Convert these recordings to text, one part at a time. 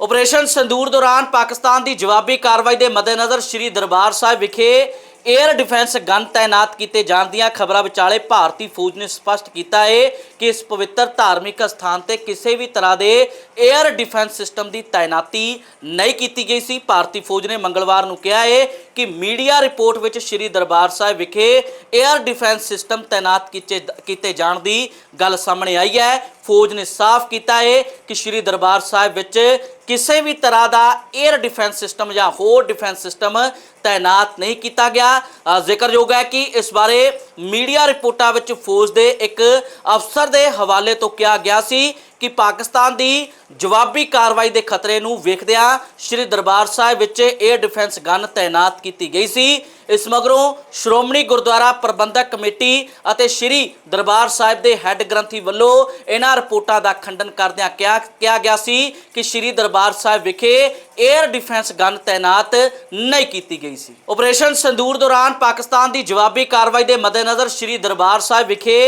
Operation ਸੰਦੂਰ ਦੌਰਾਨ ਪਾਕਿਸਤਾਨ ਦੀ ਜਵਾਬੀ ਕਾਰਵਾਈ ਦੇ ਮੱਦੇਨਜ਼ਰ ਸ੍ਰੀ ਦਰਬਾਰ ਸਾਹਿਬ ਵਿਖੇ 에ਅਰ ਡਿਫੈਂਸ ਗਨ ਤਾਇਨਾਤ ਕੀਤੇ ਜਾਣ ਦੀਆਂ ਖਬਰਾਂ ਵਿਚਾਲੇ ਭਾਰਤੀ ਫੌਜ ਨੇ ਸਪਸ਼ਟ ਕੀਤਾ ਹੈ ਕਿ ਇਸ ਪਵਿੱਤਰ ਧਾਰਮਿਕ ਸਥਾਨ ਤੇ ਕਿਸੇ ਵੀ ਤਰ੍ਹਾਂ ਦੇ 에ਅਰ ਡਿਫੈਂਸ ਸਿਸਟਮ ਦੀ ਤਾਇਨਾਤੀ ਨਹੀਂ ਕੀਤੀ ਗਈ ਸੀ। ਭਾਰਤੀ ਫੌਜ ਨੇ ਮੰਗਲਵਾਰ ਨੂੰ ਕਿਹਾ ਹੈ ਕਿ ਮੀਡੀਆ ਰਿਪੋਰਟ ਵਿੱਚ ਸ੍ਰੀ ਦਰਬਾਰ ਸਾਹਿਬ ਵਿਖੇ 에ਅਰ ਡਿਫੈਂਸ ਸਿਸਟਮ ਤਾਇਨਾਤ ਕੀਤੇ ਕੀਤੇ ਜਾਣ ਦੀ ਗੱਲ ਸਾਹਮਣੇ ਆਈ ਹੈ। ਫੌਜ ਨੇ ਸਾਫ਼ ਕੀਤਾ ਹੈ ਕਿ ਸ੍ਰੀ ਦਰਬਾਰ ਸਾਹਿਬ ਵਿੱਚ ਕਿਸੇ ਵੀ ਤਰ੍ਹਾਂ ਦਾ 에ਅਰ ਡਿਫੈਂਸ ਸਿਸਟਮ ਜਾਂ ਹੋਰ ਡਿਫੈਂਸ ਸਿਸਟਮ ਤਾਇਨਾਤ ਨਹੀਂ ਕੀਤਾ ਗਿਆ। ਜ਼ਿਕਰਯੋਗ ਹੈ ਕਿ ਇਸ ਬਾਰੇ ਮੀਡੀਆ ਰਿਪੋਰਟਾਂ ਵਿੱਚ ਫੌਜ ਦੇ ਇੱਕ ਅਫਸਰ ਦੇ ਹਵਾਲੇ ਤੋਂ ਕਿਹਾ ਗਿਆ ਸੀ ਕਿ ਪਾਕਿਸਤਾਨ ਦੀ ਜਵਾਬੀ ਕਾਰਵਾਈ ਦੇ ਖਤਰੇ ਨੂੰ ਵੇਖਦਿਆਂ ਸ੍ਰੀ ਦਰਬਾਰ ਸਾਹਿਬ ਵਿੱਚ 에ਅਰ ਡਿਫੈਂਸ ਗਨ ਤਾਇਨਾਤ ਕੀਤੀ ਗਈ ਸੀ। ਇਸ ਮਗਰੋਂ ਸ਼੍ਰੋਮਣੀ ਗੁਰਦੁਆਰਾ ਪ੍ਰਬੰਧਕ ਕਮੇਟੀ ਅਤੇ ਸ੍ਰੀ ਦਰਬਾਰ ਸਾਹਿਬ ਦੇ ਹੈੱਡ ਗ੍ਰੰਥੀ ਵੱਲੋਂ ਇਹਨਾਂ ਰਿਪੋਰਟਾਂ ਦਾ ਖੰਡਨ ਕਰਦਿਆਂ ਕਿਹਾ ਕਿਹਾ ਗਿਆ ਸੀ ਕਿ ਸ੍ਰੀ ਦਰਬਾਰ ਸਾਹਿਬ ਵਿਖੇ 에ਅਰ ਡਿਫੈਂਸ ਗਨ ਤਾਇਨਾਤ ਨਹੀਂ ਕੀਤੀ ਗਈ ਸੀ। ਆਪਰੇਸ਼ਨ ਸੰਦੂਰ ਦੌਰਾਨ ਪਾਕਿਸਤਾਨ ਦੀ ਜਵਾਬੀ ਕਾਰਵਾਈ ਦੇ ਮੱਦੇਨਜ਼ਰ ਸ੍ਰੀ ਦਰਬਾਰ ਸਾਹਿਬ ਵਿਖੇ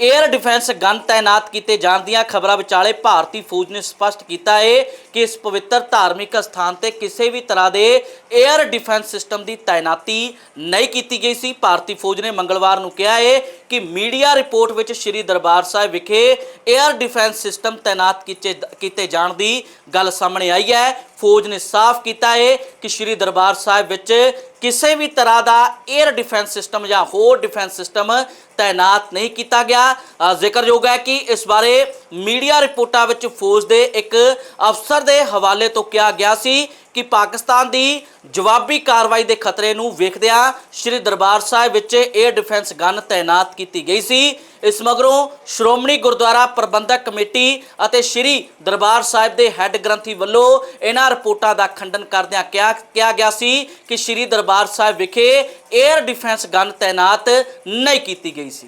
에ਅਰ ਡਿਫੈਂਸ ਗਨ ਤਾਇਨਾਤ ਕੀਤੇ ਜਾਣ ਦੀਆਂ ਖਬਰਾਂ ਵਿਚਾਲੇ ਭਾਰਤੀ ਫੌਜ ਨੇ ਸਪਸ਼ਟ ਕੀਤਾ ਹੈ ਕਿ ਇਸ ਪਵਿੱਤਰ ਧਾਰਮਿਕ ਸਥਾਨ ਤੇ ਕਿਸੇ ਵੀ ਤਰ੍ਹਾਂ ਦੇ 에ਅਰ ਡਿਫੈਂਸ ਸਿਸਟਮ ਦੀ ਤਾਇਨਾਤੀ ਨਹੀਂ ਕੀਤੀ ਗਈ ਸੀ। ਭਾਰਤੀ ਫੌਜ ਨੇ ਮੰਗਲਵਾਰ ਨੂੰ ਕਿਹਾ ਹੈ ਕਿ ਮੀਡੀਆ ਰਿਪੋਰਟ ਵਿੱਚ ਸ੍ਰੀ ਦਰਬਾਰ ਸਾਹਿਬ ਵਿਖੇ 에ਅਰ ਡਿਫੈਂਸ ਸਿਸਟਮ ਤਾਇਨਾਤ ਕੀਤੇ ਕੀਤੇ ਜਾਣ ਦੀ ਗੱਲ ਸਾਹਮਣੇ ਆਈ ਹੈ। ਫੌਜ ਨੇ ਸਾਫ਼ ਕੀਤਾ ਹੈ ਕਿ ਸ੍ਰੀ ਦਰਬਾਰ ਸਾਹਿਬ ਵਿੱਚ ਕਿਸੇ ਵੀ ਤਰ੍ਹਾਂ ਦਾ 에ਅਰ ਡਿਫੈਂਸ ਸਿਸਟਮ ਜਾਂ ਹੋਰ ਡਿਫੈਂਸ ਸਿਸਟਮ ਤਾਇਨਾਤ ਨਹੀਂ ਕੀਤਾ ਗਿਆ। ਜ਼ਿਕਰਯੋਗ ਹੈ ਕਿ ਇਸ ਬਾਰੇ ਮੀਡੀਆ ਰਿਪੋਰਟਾਂ ਵਿੱਚ ਫੌਜ ਦੇ ਇੱਕ ਅਫਸਰ ਦੇ ਹਵਾਲੇ ਤੋਂ ਕਿਹਾ ਗਿਆ ਸੀ ਕਿ ਪਾਕਿਸਤਾਨ ਦੀ ਜਵਾਬੀ ਕਾਰਵਾਈ ਦੇ ਖਤਰੇ ਨੂੰ ਵੇਖਦਿਆਂ ਸ੍ਰੀ ਦਰਬਾਰ ਸਾਹਿਬ ਵਿੱਚ 에ਅਰ ਡਿਫੈਂਸ ਗਨ ਤਾਇਨਾਤ ਕੀਤੀ ਗਈ ਸੀ। ਇਸ ਮਗਰੋਂ ਸ਼੍ਰੋਮਣੀ ਗੁਰਦੁਆਰਾ ਪ੍ਰਬੰਧਕ ਕਮੇਟੀ ਅਤੇ ਸ੍ਰੀ ਦਰਬਾਰ ਸਾਹਿਬ ਦੇ ਹੈੱਡ ਗ੍ਰੰਥੀ ਵੱਲੋਂ ਇਹਨਾਂ ਰਿਪੋਰਟਾਂ ਦਾ ਖੰਡਨ ਕਰਦਿਆਂ ਕਿਹਾ ਕਿਹਾ ਗਿਆ ਸੀ ਕਿ ਸ੍ਰੀ ਦਰਬਾਰ ਸਾਹਿਬ ਵਿਖੇ 에ਅਰ ਡਿਫੈਂਸ ਗਨ ਤਾਇਨਾਤ ਨਹੀਂ ਕੀਤੀ ਗਈ ਸੀ।